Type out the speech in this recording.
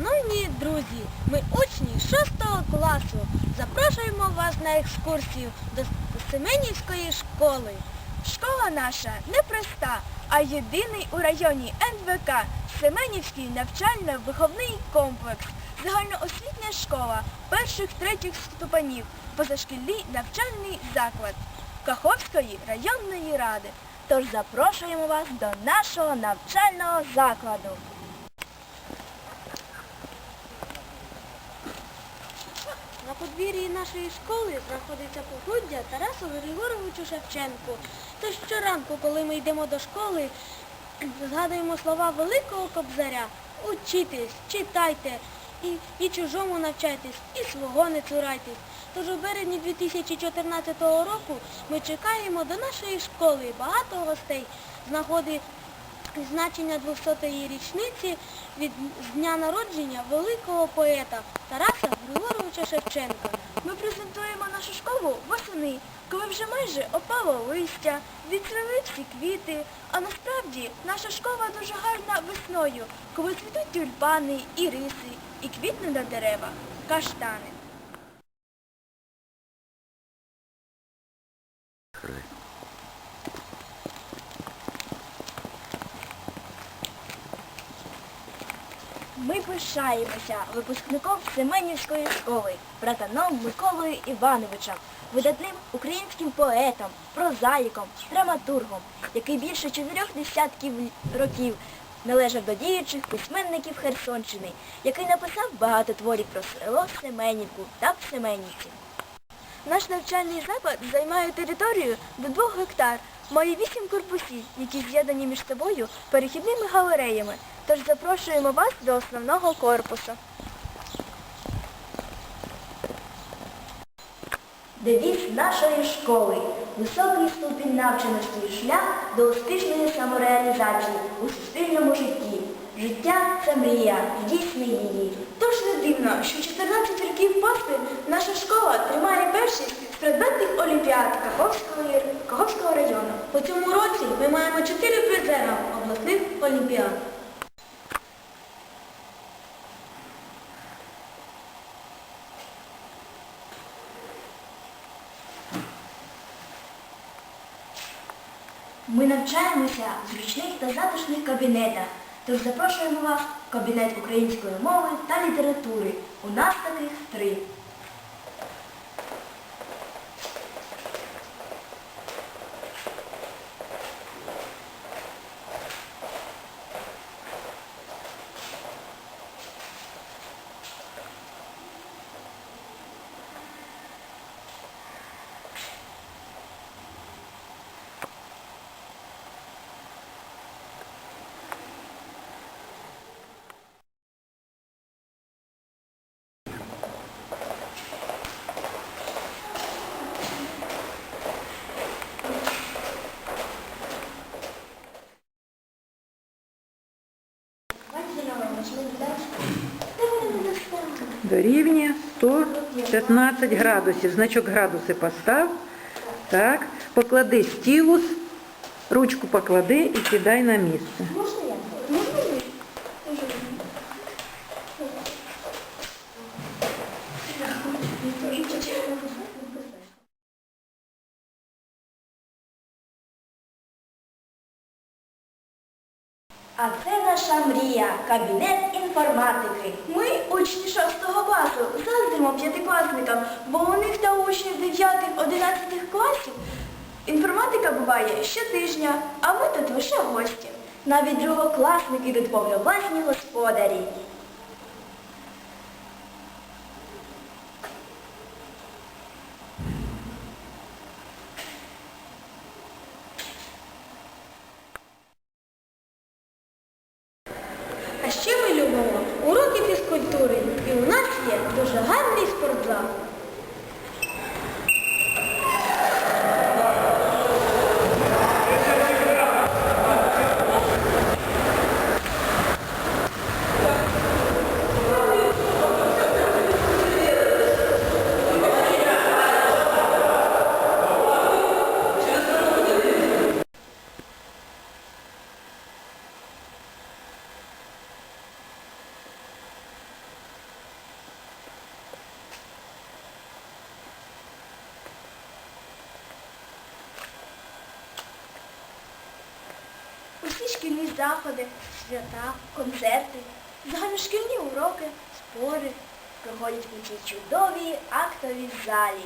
Шановні друзі, ми учні 6 класу. Запрошуємо вас на екскурсію до Семенівської школи. Школа наша не проста, а єдиний у районі НВК Семенівський навчально-виховний комплекс. Загальноосвітня школа перших-третіх ступенів, позашкільний навчальний заклад Каховської районної ради. Тож запрошуємо вас до нашого навчального закладу. На подвір'ї нашої школи знаходиться погуддя Тарасу Григоровичу Шевченку. Тож щоранку, коли ми йдемо до школи, згадуємо слова великого кобзаря. Учітесь, читайте, і, і чужому навчайтесь, і свого не цурайтесь. Тож у березні 2014 року ми чекаємо до нашої школи багато гостей з нагоди значення 200-ї річниці від з дня народження великого поета Тараса Григоровича Шевченка. Ми презентуємо нашу школу восени, коли вже майже опало листя, відцвіли всі квіти. А насправді наша школа дуже гарна весною, коли цвітуть тюльпани, іриси і квітне на деревах каштани. Ми пишаємося випускником Семенівської школи, братаном Миколою Івановичем, видатним українським поетом, прозаїком, драматургом, який більше чотирьох десятків років належав до діючих письменників Херсонщини, який написав багато творів про село Семенівку та Семенівці. Наш навчальний заклад займає територію до двох гектар, має вісім корпусів, які з'єднані між собою перехідними галереями. Тож запрошуємо вас до основного корпусу. Девіз нашої школи високий ступінь навченості і шлях до успішної самореалізації у суспільному житті. Життя це мрія, здійсни її. Тож не дивно, що 14 років поспіль наша школа тримає першість з предметних олімпіад Каховського району. У цьому році ми маємо 4 призера обласних олімпіад. Ми навчаємося в зручних та затишних кабінетах, тож запрошуємо вас в кабінет української мови та літератури. У нас таких три. Дорівнює 115 градусів. Значок градуси постав. Так. Поклади стілус, ручку поклади і кидай на місце. Можна я? Можна? А це наша мрія, кабінет інформатики. Ми, учні 6 класу, заздримо п'ятикласникам, бо у них та учнів 9-11 класів інформатика буває щотижня, а ми тут лише гості. Навіть другокласники тут повновласні господарі. А ще ми любимо уроки фізкультури. І у нас є дуже гарний спортзал. Всі шкільні заходи, свята, концерти, загальношкільні уроки, спори проходять у цій чудовій актовій залі.